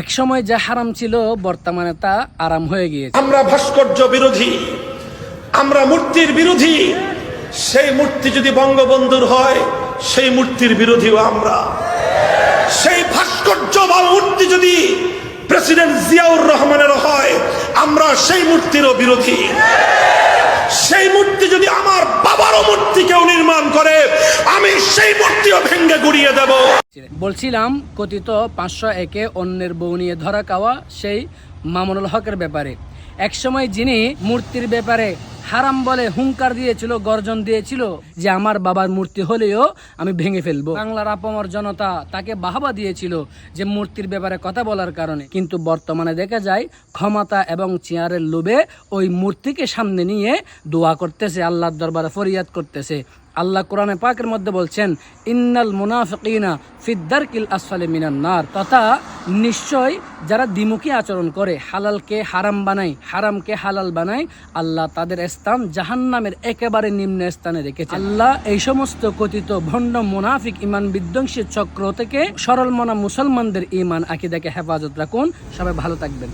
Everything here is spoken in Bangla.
এক সময় যা হারাম ছিল, বর্তমানে তা আরাম হয়ে গিয়েছে। আমরা ভাস্কর্য বিরোধী, আমরা মূর্তির বিরোধী, সেই মূর্তি যদি বঙ্গবন্ধুর হয়, সেই মূর্তির বিরোধীও আমরা। সেই ভাস্কর্য বা মূর্তি যদি প্রেসিডেন্ট জিয়াউর রহমানের হয়, আমরা সেই মূর্তিরও বিরোধী। সেই মূর্তি যদি আমার বাবারও মূর্তি কেউ নির্মাণ করে, আমি সেই মূর্তিও ভেঙ্গে গুড়িয়ে দেব। বলছিলাম কথিত পাঁচশো একে অন্যের বউ নিয়ে ধরা খাওয়া সেই মামুনুল হকের ব্যাপারে। একসময় যিনি মূর্তির ব্যাপারে হারাম বলে হুঙ্কার দিয়েছিল, গর্জন দিয়েছিল যে আমার বাবার মূর্তি হলেও আমি ভেঙে ফেলব। বাংলার আপমর জনতা তাকে বাহবা দিয়েছিল যে মূর্তির ব্যাপারে কথা বলার কারণে। কিন্তু বর্তমানে দেখা যায়, ক্ষমতা এবং চেয়ারের লোভে ওই মূর্তিকে সামনে নিয়ে দোয়া করতেছে, আল্লাহর দরবারে ফরিয়াদ করতেছে। আল্লাহ কোরআনে পাকের মধ্যে বলছেন, ইন্নাল মুনাফিকিনা ফিদ্দারকিল আসফালে মিনান নার। তথা নিশ্চয় যারা দ্বিমুখী আচরণ করে, হালালকে হারাম বানায়, হারামকে হালাল বানায়, আল্লাহ তাদের স্থান জাহান্নামের একেবারে নিম্ন স্থানে রেখেছে আল্লাহ এই সমস্ত কথিত ভণ্ড মুনাফিক ইমান বিধ্বংসী চক্র থেকে সরল মনা মুসলমানদের ইমান আকিদাকে হেফাজত রাখুন। সবাই ভালো থাকবেন।